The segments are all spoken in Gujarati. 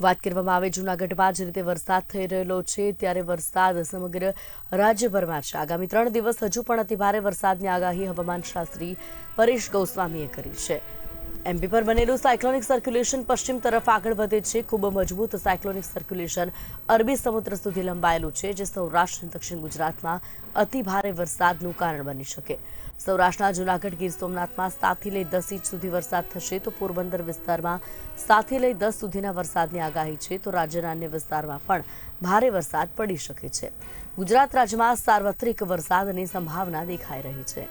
વાત કરવામાં આવે જૂનાગઢમાં જે રીતે વરસાદ થઈ રહેલો છે, ત્યારે વરસાદ સમગ્ર રાજ્યભરમાં છે. આગામી ત્રણ દિવસ હજુ પણ અતિભારે વરસાદની આગાહી હવામાન શાસ્ત્રી પરેશ ગોસ્વામીએ કરી છે. એમપી પર બનેલું સાયક્લોનિક સર્ક્યુલેશન પશ્ચિમ તરફ આગળ વધે છે. ખૂબ મજબૂત સાયક્લોનિક સર્ક્યુલેશન અરબી સમુદ્ર સુધી લંબાયેલું છે, જે સૌરાષ્ટ્ર દક્ષિણ ગુજરાતમાં અતિ ભારે વરસાદનું કારણ બની શકે. સૌરાષ્ટ્રના જૂનાગઢ ગીર સોમનાથમાં સાતથી લઈ દસ ઇંચ સુધી વરસાદ થશે, તો પોરબંદર વિસ્તારમાં સાતથી લઈ દસ સુધીના વરસાદની આગાહી છે, તો રાજ્યના અન્ય વિસ્તારમાં પણ ભારે વરસાદ પડી શકે છે. ગુજરાત રાજ્યમાં સાર્વત્રિક વરસાદની સંભાવના દેખાઈ રહી છે.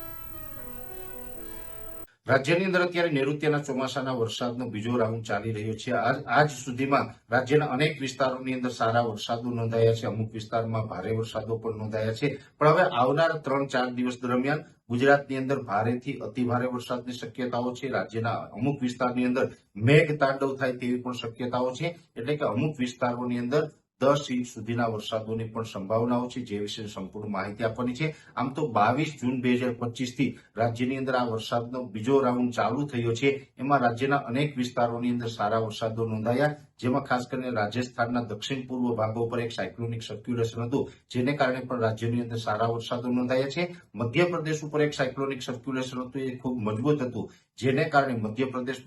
રાજ્યની અંદર અત્યારે નૈઋત્યના ચોમાસાના વરસાદનો બીજો રાઉન્ડ ચાલી રહ્યો છે. આજ સુધીમાં રાજ્યના અનેક વિસ્તારોની અંદર સારા વરસાદો નોંધાયા છે. અમુક વિસ્તારમાં ભારે વરસાદો પણ નોંધાયા છે. પણ હવે આવનાર ત્રણ ચાર દિવસ દરમિયાન ગુજરાતની અંદર ભારેથી અતિભારે વરસાદની શક્યતાઓ છે. રાજ્યના અમુક વિસ્તારની અંદર મેઘ તાંડવ થાય તેવી પણ શક્યતાઓ છે. એટલે કે અમુક વિસ્તારોની અંદર દસ ઇંચ સુધીના વરસાદોની પણ સંભાવનાઓ છે, જે વિશે સંપૂર્ણ માહિતી આપવાની છે. આમ તો બાવીસ જૂન બે હજાર પચીસથી રાજ્યની અંદર આ વરસાદનો બીજો રાઉન્ડ ચાલુ થયો છે. એમાં રાજ્યના અનેક વિસ્તારોની અંદર સારા વરસાદો નોંધાયા, જેમાં ખાસ કરીને રાજસ્થાનના દક્ષિણ પૂર્વ ભાગો પર એક સાયક્લોનિક સર્ક્યુલેશન હતું, જેને કારણે પણ રાજ્યની અંદર સારા વરસાદો નોંધાયા છે. મધ્યપ્રદેશ ઉપર એક સાયક્લોનિક સર્ક્યુલેશન હતું, એ ખૂબ મજબૂત હતું, જેને કારણે મધ્યપ્રદેશ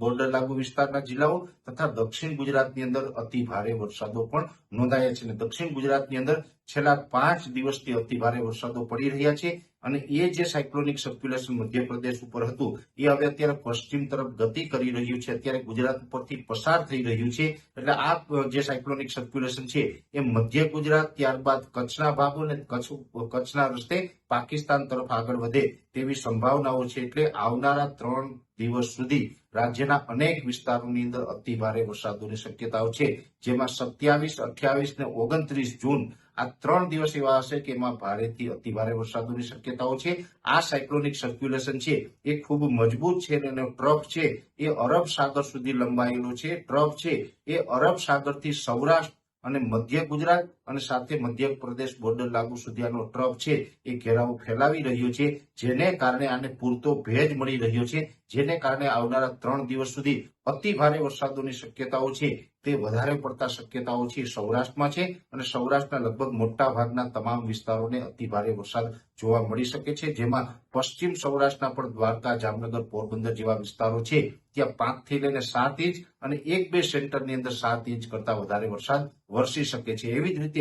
બોર્ડર લાગુ વિસ્તારના જિલ્લાઓ તથા દક્ષિણ ગુજરાતની અંદર અતિ ભારે વરસાદો પણ નોંધાયા છે અને દક્ષિણ ગુજરાતની અંદર છેલ્લા પાંચ દિવસથી અતિ ભારે વરસાદો પડી રહ્યા છે અને એ જે સાયક્લોનિક સર્ક્યુલેશન મધ્યપ્રદેશ ઉપર હતું, એ હવે અત્યારે પશ્ચિમ તરફ ગતિ કરી રહ્યું છે. અત્યારે ગુજરાત ઉપરથી પસાર થઈ રહ્યું છે. એટલે આ જે સાયક્લોનિક સર્ક્યુલેશન છે, એ મધ્ય ગુજરાત, ત્યારબાદ કચ્છના ભાગો અને કચ્છ કચ્છના રસ્તે પાકિસ્તાન તરફ આગળ વધે તેવી સંભાવનાઓ છે. એટલે આવનારા ત્રણ દિવસ સુધી રાજ્યના અનેક વિસ્તારોની અંદર અતિ ભારે વરસાદોની શક્યતાઓ છે. જેમાં સત્યાવીસ, અઠ્યાવીસ ને ઓગણત્રીસ જૂન આ ત્રણ દિવસ એવા હશે કે એમાં ભારેથી અતિ ભારે વરસાદોની શક્યતાઓ છે. આ સાયક્લોનિક સર્ક્યુલેશન છે. એ ખૂબ મજબૂત છે અને એનો ટ્રફ છે. એ અરબ સાગર સુધી લંબાયેલો છે. ટ્રફ છે. એ અરબ સાગરથી સૌરાષ્ટ્ર અને મધ્ય ગુજરાત અને સાથે મધ્ય પ્રદેશ બોર્ડર લાગુ સુધી આનો ટ્રફ છે, એ ઘેરાવો ફેલાવી રહ્યો છે, જેને કારણે આને પૂરતો ભેજ મળી રહ્યો છે, જેને કારણે આવનારા ત્રણ દિવસ સુધી અતિ ભારે વરસાદોની શક્યતાઓ છે. તે વધારે પડતા શક્યતાઓ છે સૌરાષ્ટ્રમાં છે અને સૌરાષ્ટ્રના લગભગ મોટા ભાગના તમામ વિસ્તારોને અતિ ભારે વરસાદ જોવા મળી શકે છે, જેમાં પશ્ચિમ સૌરાષ્ટ્રના પણ દ્વારકા, જામનગર, પોરબંદર જેવા વિસ્તારો છે, ત્યાં પાંચથી લઈને સાત ઇંચ અને એક બે સેન્ટરની અંદર સાત ઇંચ કરતા વધારે વરસાદ વરસી શકે છે. એવી જ રીતે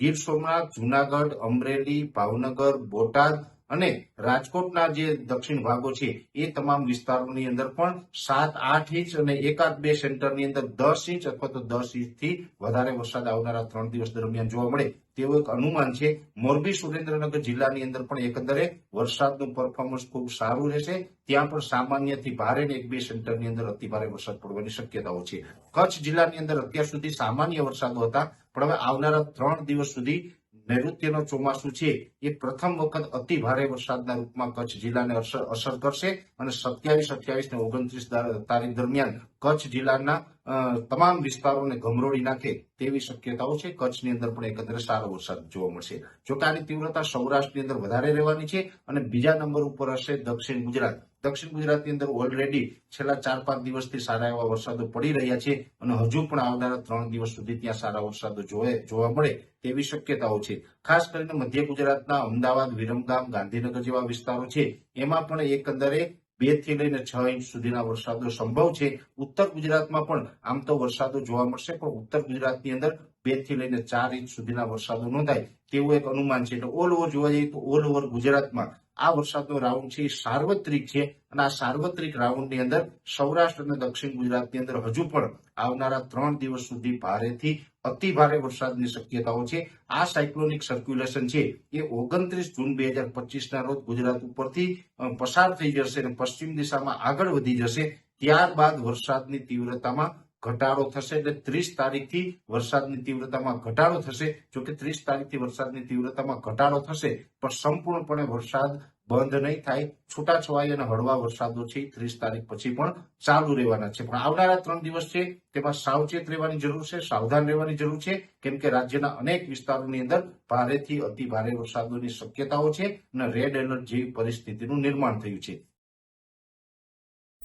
ગીર સોમનાથ જુનાગઢ અમરેલી ભાવનગર બોટાદ અને રાજકોટના જે દક્ષિણ ભાગો છે, એ તમામ વિસ્તારોની અંદર પણ સાત, આઠ ઇંચ અને એકાદ બે સેન્ટરની અંદર દસ ઇંચ અથવા તો દસ ઇંચથી વધારે વરસાદ આવનારા ત્રણ દિવસ દરમિયાન જોવા મળે તેવું એક અનુમાન છે. મોરબી સુરેન્દ્રનગર જિલ્લાની અંદર પણ એકંદરે વરસાદનું પરફોર્મન્સ ખૂબ સારું રહેશે. ત્યાં પણ સામાન્યથી ભારે ને એક બે સેન્ટરની અંદર અતિ ભારે વરસાદ પડવાની શક્યતાઓ છે. કચ્છ જિલ્લાની અંદર અત્યાર સુધી સામાન્ય વરસાદો હતા, પણ હવે આવનારા ત્રણ દિવસ સુધી નૈઋત્યનો ચોમાસું છે, એ પ્રથમ વખત અતિ ભારે વરસાદના રૂપમાં કચ્છ જિલ્લાને અસર અસર કરશે અને સત્યાવીસ અઠ્યાવીસ ને ઓગણત્રીસ તારીખ દરમિયાન કચ્છ જિલ્લાના તમામ વિસ્તારોને ગમરોળી નાખે તેવી શક્યતાઓ છે. કચ્છની અંદર પણ એકંદરે સારો વરસાદ જોવા મળશે. જોકે આની તીવ્રતા સૌરાષ્ટ્રની અંદર વધારે રહેવાની છે અને બીજા નંબર ઉપર હશે દક્ષિણ ગુજરાત. દક્ષિણ ગુજરાતની અંદર ઓલરેડી છેલ્લા ચાર પાંચ દિવસથી સારા એવા વરસાદો પડી રહ્યા છે અને હજુ પણ આવનારા ત્રણ દિવસ સુધી ત્યાં સારા વરસાદો જોવા મળે તેવી શક્યતાઓ છે. ખાસ કરીને મધ્ય ગુજરાતના અમદાવાદ, વિરમગામ, ગાંધીનગર જેવા વિસ્તારો છે. એમાં પણ એકંદરે બેથી લઈને છ ઇંચ સુધીના વરસાદનો સંભવ છે. ઉત્તર ગુજરાતમાં પણ આમ તો વરસાદો જોવા મળશે, પણ ઉત્તર ગુજરાતની અંદર બેથી લઈને ચાર ઇંચ સુધીના વરસાદો નોંધાય તેવું એક અનુમાન છે. એટલે ઓલ ઓવર જોવા જઈએ તો ઓલ ઓવર ગુજરાતમાં આ વરસાદનો રાઉન્ડ છે, એ સાર્વત્રિક છે અને આ સાર્વત્રિક રાઉન્ડની અંદર સૌરાષ્ટ્ર અને દક્ષિણ ગુજરાતની અંદર હજુ પણ આવનારા ત્રણ દિવસ સુધી ભારેથી અતિ ભારે વરસાદની શક્યતાઓ છે. આ સાયક્લોનિક સર્ક્યુલેશન છે, એ ઓગણત્રીસ જૂન બે હજાર રોજ ગુજરાત ઉપરથી પસાર થઈ જશે અને પશ્ચિમ દિશામાં આગળ વધી જશે. ત્યારબાદ વરસાદની તીવ્રતામાં ઘટાડો થશે એટલે ત્રીસ તારીખથી વરસાદની તીવ્રતામાં ઘટાડો થશે. જોકે ત્રીસ તારીખથી વરસાદની તીવ્રતામાં ઘટાડો થશે, પણ સંપૂર્ણપણે વરસાદ બંધ નહીં થાય. છૂટાછવાઈ અને હળવા વરસાદો છે ત્રીસ તારીખ પછી પણ ચાલુ રહેવાના છે. પણ આવનારા ત્રણ દિવસ છે, તેમાં સાવચેત રહેવાની જરૂર છે, સાવધાન રહેવાની જરૂર છે, કેમ કે રાજ્યના અનેક વિસ્તારોની અંદર ભારેથી અતિ ભારે વરસાદોની શક્યતાઓ છે અને રેડ એલર્ટ જેવી પરિસ્થિતિનું નિર્માણ થયું છે.